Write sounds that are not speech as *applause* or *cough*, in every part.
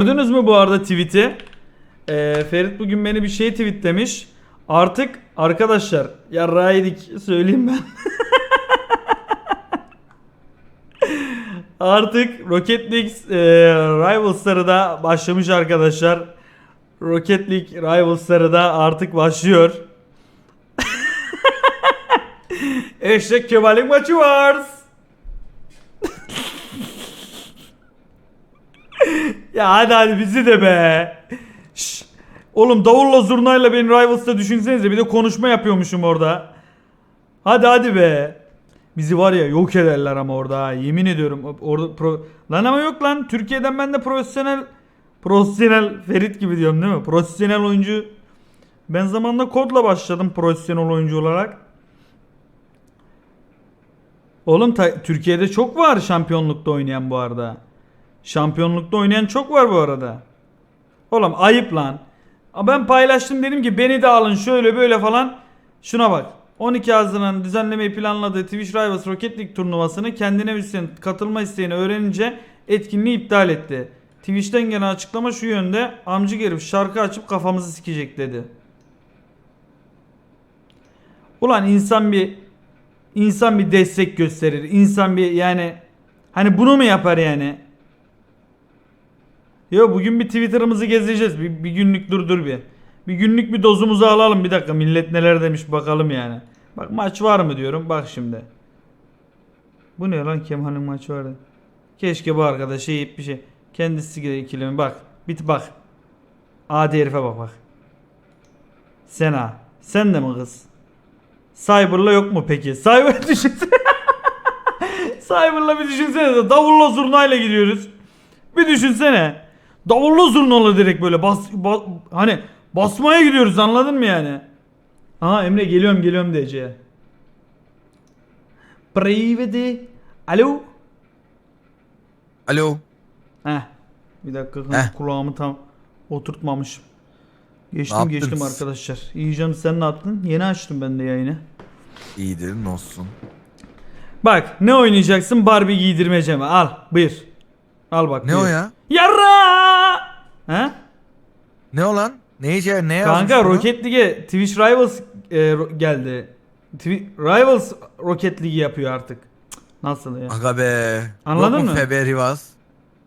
Gördünüz mü bu arada tweet'i? Ee, Ferit bugün beni bir şey tweetlemiş. Artık arkadaşlar ya Raidik söyleyeyim ben. *laughs* Artık Rocket League e, Rivals'ları da başlamış arkadaşlar. Rocket League Rivals'ları da artık başlıyor. *laughs* Eşek Kemal'in maçı var. Ya hadi hadi bizi de be. Şş. Oğlum davulla zurnayla beni Rivals'ta düşünsenize bir de konuşma yapıyormuşum orada. Hadi hadi be. Bizi var ya yok ederler ama orada. Yemin ediyorum. Orada pro... Lan ama yok lan. Türkiye'den ben de profesyonel profesyonel Ferit gibi diyorum değil mi? Profesyonel oyuncu. Ben zamanında kodla başladım profesyonel oyuncu olarak. Oğlum Türkiye'de çok var şampiyonlukta oynayan bu arada. Şampiyonlukta oynayan çok var bu arada. Oğlum ayıp lan. Ben paylaştım dedim ki beni de alın şöyle böyle falan. Şuna bak. 12 Haziran düzenlemeyi planladığı Twitch Rivals Rocket League turnuvasını kendine üstlen katılma isteğini öğrenince etkinliği iptal etti. Twitch'ten gelen açıklama şu yönde. Amcı herif şarkı açıp kafamızı sikecek dedi. Ulan insan bir insan bir destek gösterir. İnsan bir yani hani bunu mu yapar yani? Yo bugün bir Twitter'ımızı gezeceğiz. Bir, bir günlük dur dur bir. Bir günlük bir dozumuzu alalım bir dakika. Millet neler demiş bakalım yani. Bak maç var mı diyorum. Bak şimdi. Bu ne lan Kemal'in maçı vardı. Keşke bu arkadaş yiyip bir şey. Kendisi de ikilemi bak. Bit bak. Adi herife bak bak. Sena. Sen de mi kız? Cyber'la yok mu peki? Cyber *laughs* düşünsene. Cyber'la bir düşünsene. Davulla zurnayla gidiyoruz. Bir düşünsene. Davullu zurnalı direkt böyle bas, ba- hani basmaya gidiyoruz anladın mı yani? Aha Emre geliyorum geliyorum DC. Private. Alo. Alo. Heh. Bir dakika Heh. kulağımı tam oturtmamışım. Geçtim Ne geçtim yaptınız? arkadaşlar. İyi canım sen ne yaptın? Yeni açtım ben de yayını. İyidir olsun. Bak ne oynayacaksın? Barbie giydirmece mi? Al buyur. Al bak. Ne buyur. o ya? Yarra! He? Ne o lan? Ne Kanka bunu? Rocket League Twitch Rivals e, geldi. Twi- Rivals Rocket League yapıyor artık. Cık, Nasıl ya? Aga be. Anladın Yok mu mı? Febe Rivas?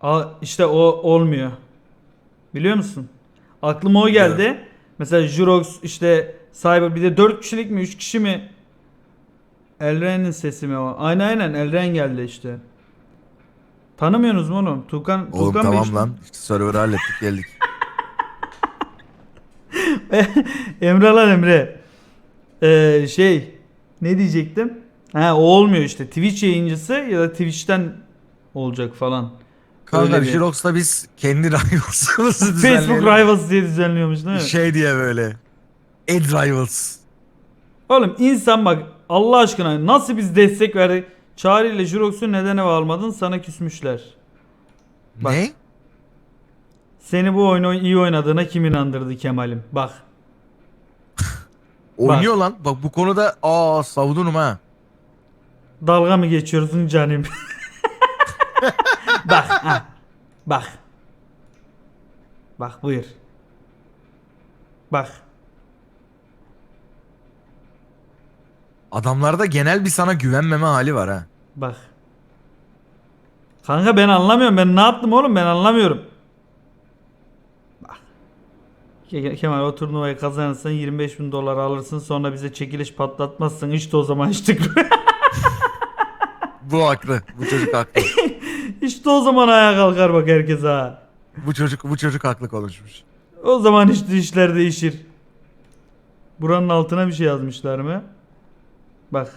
Al, işte o olmuyor. Biliyor musun? Aklıma o geldi. Mesela Jurox işte Cyber bir de 4 kişilik mi 3 kişi mi? Elren'in sesi mi o? Aynen aynen Elren geldi işte. Tanımıyorsunuz mu oğlum? Tukan, Oğlum Tukan Bey tamam işte. lan. İşte server'ı hallettik geldik. *laughs* Emre lan Emre. Ee, şey ne diyecektim? Ha o olmuyor işte. Twitch yayıncısı ya da Twitch'ten olacak falan. Kanka Öyle bir- Jirox'la biz kendi *laughs* Rivals'ımızı *laughs* Facebook düzenleyelim. Rivals diye düzenliyormuş değil mi? Şey diye böyle. Ed Rivals. Oğlum insan bak Allah aşkına nasıl biz destek verdik? Çağrı ile Jurox'u neden eve almadın? Sana küsmüşler. Bak. Ne? Seni bu oyunu iyi oynadığına kim inandırdı Kemal'im? Bak. *laughs* Oynuyor lan. Bak bu konuda aa savunum ha. Dalga mı geçiyorsun canım? *laughs* bak ha. Bak. Bak buyur. Bak. Adamlarda genel bir sana güvenmeme hali var ha. Bak. Kanka ben anlamıyorum. Ben ne yaptım oğlum? Ben anlamıyorum. Bak. Ke- Kemal o turnuvayı kazanırsan 25 bin dolar alırsın. Sonra bize çekiliş patlatmazsın. İşte o zaman içtik. *laughs* Bu haklı. Bu çocuk haklı. *laughs* işte o zaman ayağa kalkar bak herkes ha. bu çocuk bu çocuk haklı konuşmuş. O zaman işte işler değişir. Buranın altına bir şey yazmışlar mı? Bak.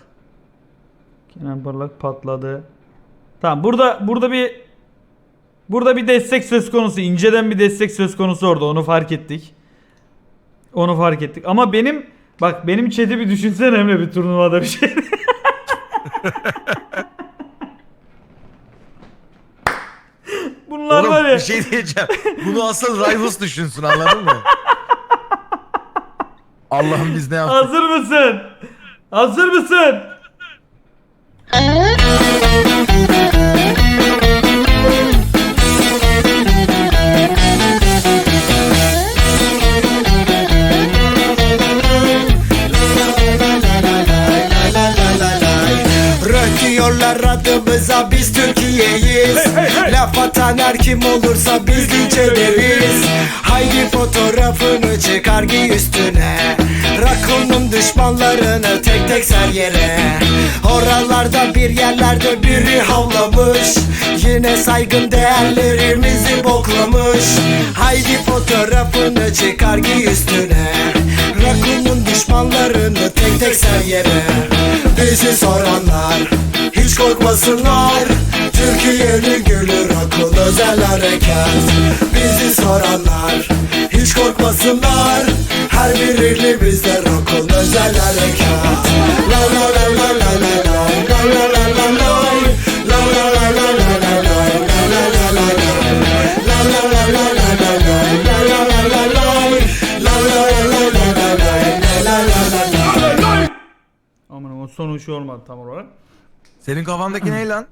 Kenan Parlak patladı. Tamam burada burada bir burada bir destek söz konusu. inceden bir destek söz konusu orada. Onu fark ettik. Onu fark ettik. Ama benim bak benim chat'i bir düşünsene Emre bir turnuvada bir şey. *laughs* Bunlar Oğlum var ya. bir şey diyeceğim. Bunu asıl Rivals düşünsün anladın mı? *laughs* Allah'ım biz ne yaptık? Hazır mısın? Hazır mısın? Röküyorlar adımıza biz Türkiye'yiz Hey, hey, hey! Laf atan her kim olursa biz linç ederiz Haydi fotoğrafını çıkar giy üstüne düşmanlarını tek tek ser yere. Oralarda bir yerlerde biri havlamış. Yine saygın değerlerimizi boklamış. Haydi fotoğrafını çıkar giy üstüne. Rakunun düşmanlarını tek tek ser yere. Bizi soranlar hiç korkmasınlar. Türkiye'nin gülü Rakun özel harekat Bizi soranlar hiç korkmasınlar Her birini bizde Rakun özel harekat La la la la la la la La la la la la La la la la la la la La la la la la La la la la la la la La la la la la La la la la la la La la la la la Aman o son uçu olmadı tam olarak. Senin kafandaki ne lan?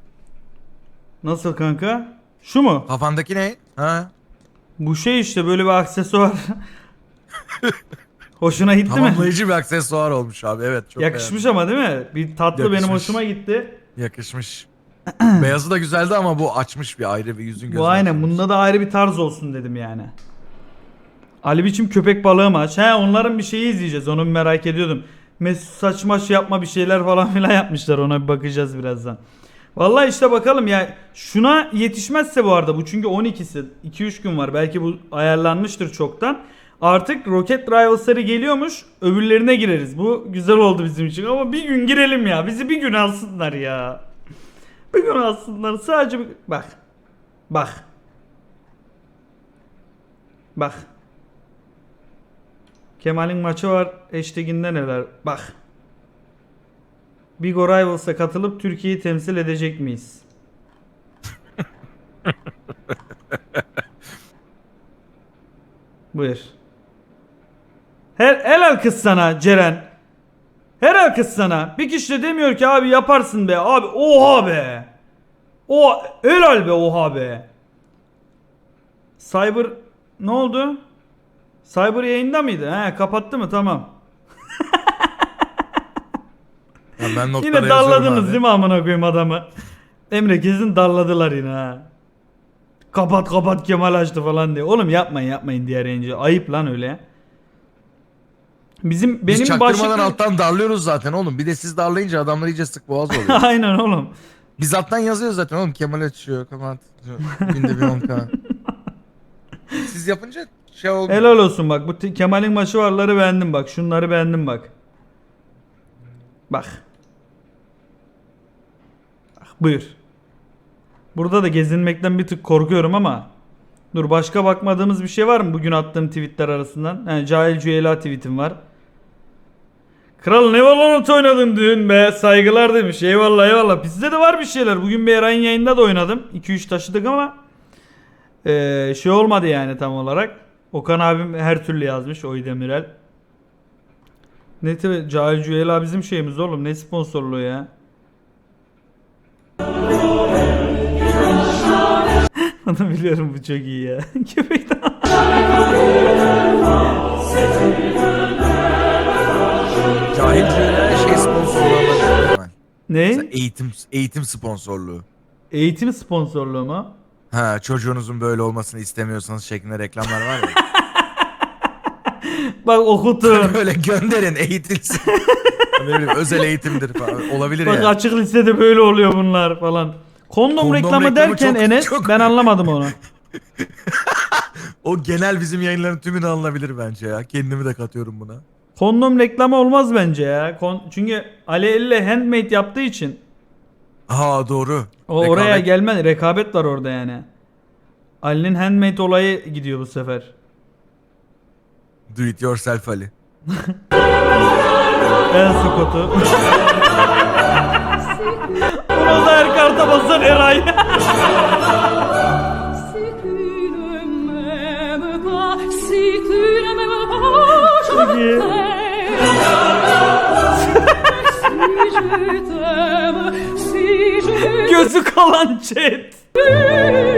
Nasıl kanka? Şu mu? Kafandaki ne? Ha? Bu şey işte böyle bir aksesuar. *laughs* Hoşuna gitti mi? Tamamlayıcı bir aksesuar olmuş abi. Evet çok Yakışmış ama değil mi? Bir tatlı benim Yakışmış. hoşuma gitti. beğendim. Yakışmış. *clears throat* Beyazı da güzeldi ama bu açmış bir ayrı bir yüzün gözünü Bu aynen. açmış. Bunda da ayrı bir tarz olsun dedim yani. Ali biçim köpek balığı maç. He onların bir şeyi izleyeceğiz. Onu merak ediyordum. Mesut saçma şey yapma bir şeyler falan filan yapmışlar. Ona bir bakacağız birazdan. Vallahi işte bakalım ya. Şuna yetişmezse bu arada bu çünkü 12'si 2-3 gün var. Belki bu ayarlanmıştır çoktan. Artık Rocket Rivals'ları geliyormuş. Öbürlerine gireriz. Bu güzel oldu bizim için ama bir gün girelim ya. Bizi bir gün alsınlar ya. Bir gün alsınlar. Sadece bir... Bak. Bak. Bak. Kemal'in maçı var. Hashtag'inde neler? Bak. Bigo Rivals'a katılıp Türkiye'yi temsil edecek miyiz? *laughs* Buyur. Her, helal kız sana Ceren. Helal kız sana. Bir kişi de demiyor ki abi yaparsın be. Abi oha be. O helal be oha be. Cyber ne oldu? Cyber yayında mıydı? He kapattı mı? Tamam. Ya ben notlara Yine yazıyorum darladınız abi. değil mi amına koyayım adamı? Emre kesin darladılar yine ha. Kapat kapat Kemal açtı falan diye. Oğlum yapmayın yapmayın diğer yayıncı. Ayıp lan öyle. Bizim Biz benim çaktırmadan başlıklı... alttan darlıyoruz zaten oğlum. Bir de siz darlayınca adamlar iyice sık boğaz oluyor. *laughs* Aynen oğlum. Biz alttan yazıyoruz zaten oğlum. Kemal açıyor. Kapat. Günde bir 10k. *laughs* Siz yapınca şey oldu. Helal olsun bak. Bu Kemal'in maçı varları beğendim bak. Şunları beğendim bak. Bak. Buyur. Burada da gezinmekten bir tık korkuyorum ama. Dur başka bakmadığımız bir şey var mı bugün attığım tweetler arasından? He, Cahil Cüela tweetim var. Kral ne Valorant oynadın dün be saygılar demiş. Eyvallah eyvallah. Bizde de var bir şeyler. Bugün bir Eray'ın yayında da oynadım. 2-3 taşıdık ama ee, şey olmadı yani tam olarak. Okan abim her türlü yazmış Oy Demirel. Ne Cahil Cüela bizim şeyimiz oğlum ne sponsorluğu ya. *laughs* Onu biliyorum bu çok iyi ya. *laughs* Köpek de- şey Kemal. ne? Mesela Eğitim, eğitim sponsorluğu. Eğitim sponsorluğu mu? Ha çocuğunuzun böyle olmasını istemiyorsanız şeklinde reklamlar var ya. *laughs* Bak okutun. *laughs* böyle gönderin eğitilsin. *laughs* ne bileyim özel eğitimdir falan. Olabilir Bak ya. açık listede böyle oluyor bunlar falan. Kondom, Kondom reklamı, reklamı derken çok- Enes çok- ben anlamadım onu. *laughs* O genel bizim yayınların tümünü alınabilir bence ya. Kendimi de katıyorum buna. Kondom reklamı olmaz bence ya. Kon- Çünkü Ali elle handmade yaptığı için Ha doğru. o Rekabet. oraya gelmez. Rekabet var orada yani. Ali'nin handmade olayı gidiyor bu sefer. Do it yourself Ali. *laughs* El skotu. Bunu da her karta basan Eray. Çok iyi. Gözü kalan chat. *laughs*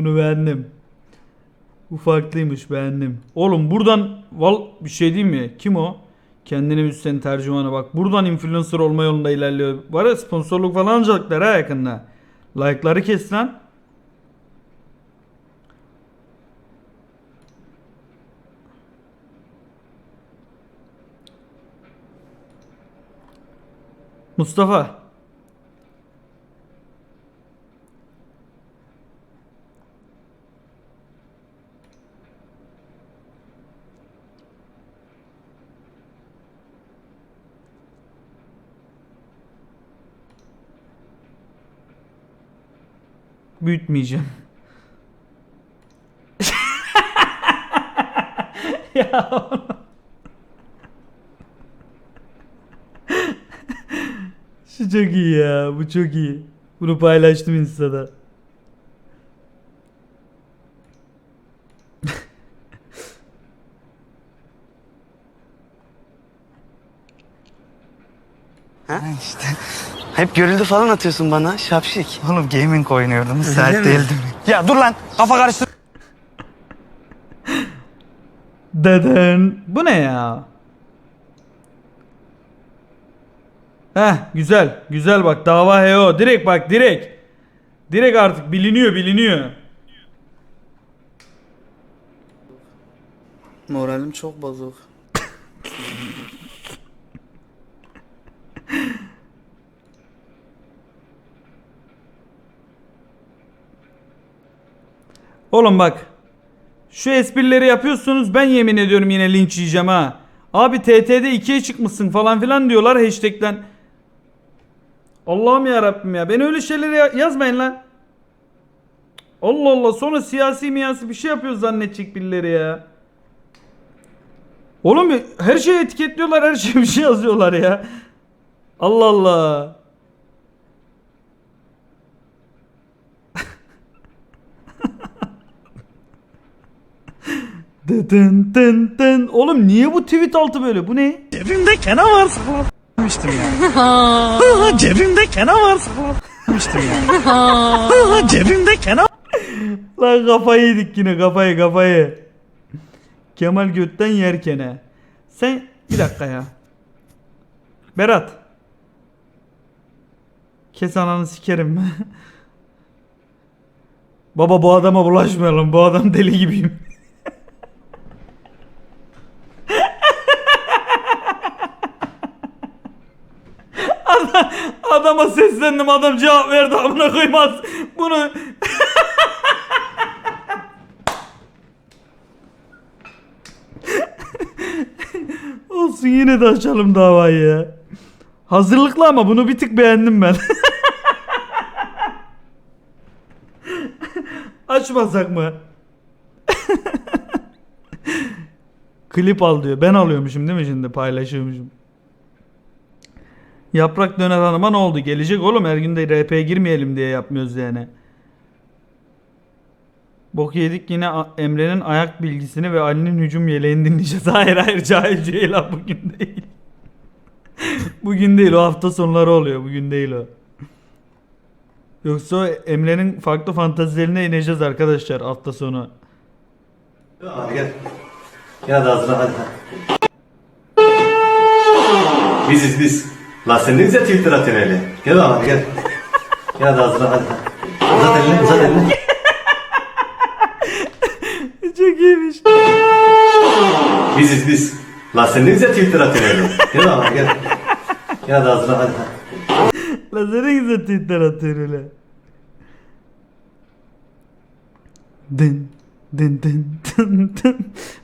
Bunu beğendim. Bu farklıymış beğendim. Oğlum buradan val bir şey diyeyim mi? Kim o? Kendini üstlen tercümanı bak. Buradan influencer olma yolunda ilerliyor. Var ya sponsorluk falan alacaklar ha yakında. Like'ları kes lan. Mustafa. Büyütmeyeceğim. *laughs* ya Şu çok iyi ya. Bu çok iyi. Bunu paylaştım Insta'da. Ha işte. Hep görüldü falan atıyorsun bana şapşik. Oğlum gaming oynuyordum. mi? Sert değildim. Ya dur lan kafa karıştır. Deden. Bu ne ya? Heh güzel. Güzel bak dava heo. Direkt bak direkt. Direkt artık biliniyor biliniyor. Moralim çok bozuk. Oğlum bak. Şu esprileri yapıyorsunuz ben yemin ediyorum yine linç yiyeceğim ha. Abi TT'de 2'ye çıkmışsın falan filan diyorlar hashtag'ten. Allah'ım ya Rabbim ya. Ben öyle şeyleri ya- yazmayın lan. Allah Allah sonra siyasi miyasi bir şey yapıyor zannedecek birileri ya. Oğlum her şeyi etiketliyorlar her şeye bir şey yazıyorlar ya. Allah Allah. Dın dın dın. Oğlum niye bu tweet altı böyle? Bu ne? Cebimde kena var saklamıştım ya. *laughs* Cebimde kena var saklamıştım ya. *laughs* Cebimde kena Lan kafayı yedik yine kafayı kafayı. Kemal götten yerkene. Sen bir dakika ya. Berat. Kes ananı sikerim. *laughs* Baba bu adama bulaşmayalım. Bu adam deli gibiyim. Adam- adama seslendim adam cevap verdi amına koymaz. Bunu Olsun yine de açalım davayı ya. Hazırlıklı ama bunu bir tık beğendim ben. *laughs* Açmasak mı? *laughs* Klip al diyor. Ben alıyormuşum değil mi şimdi paylaşıyormuşum. Yaprak Döner Hanım'a ne oldu? Gelecek oğlum her gün de RP'ye girmeyelim diye yapmıyoruz yani. Bok yedik yine Emre'nin ayak bilgisini ve Ali'nin hücum yeleğini dinleyeceğiz. *laughs* Hayır hayır cahil Ceylan bugün değil. *laughs* bugün değil o hafta sonları oluyor bugün değil o. Yoksa Emre'nin farklı fantazilerine ineceğiz arkadaşlar hafta sonu. Hadi gel. Gel hazırlan hadi. Biziz biz. La sen ne güzel Twitter atıyorsun öyle. Gel hadi gel. Gel hadi hazırlan hadi. Uzat elini uzat elini. *laughs* Çok iyiymiş. Biziz biz. La sen ne güzel Twitter atıyorsun öyle. Gel hadi gel. Gel hadi hazırlan hadi. Lan sen ne güzel tweetler atıyor öyle. Dın dın dın dın dın.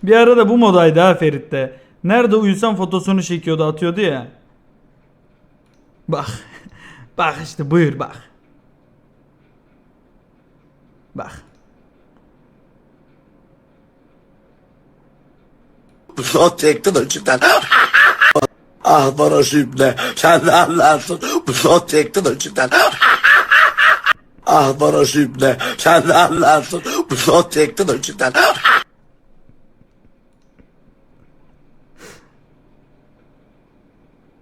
Bir ara da bu modaydı ha Ferit'te. Nerede uyusam fotosunu çekiyordu atıyordu ya. Bak. Bak işte buyur bak. Bak. *laughs* Bu çektin uçuktan. *laughs* ah paraşütle ne? Sen ne anlarsın? *laughs* Bu çektin uçuktan. ah paraşütle ne? Sen ne anlarsın? Bu çektin uçuktan.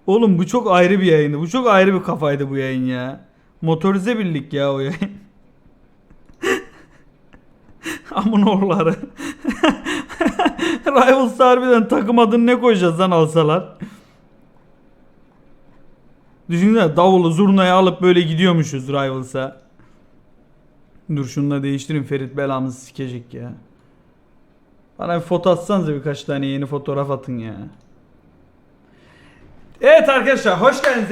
Oğlum bu çok ayrı bir yayındı. Bu çok ayrı bir kafaydı bu yayın ya. Motorize birlik ya o yayın. *laughs* Amın oğulları. *laughs* Rivals harbiden takım adını ne koyacağız lan alsalar? Düşünsene davulu zurnayı alıp böyle gidiyormuşuz Rivals'a. Dur şunu da değiştireyim Ferit belamızı sikecek ya. Bana bir foto atsanıza birkaç tane yeni fotoğraf atın ya. Evet arkadaşlar hoş geldiniz.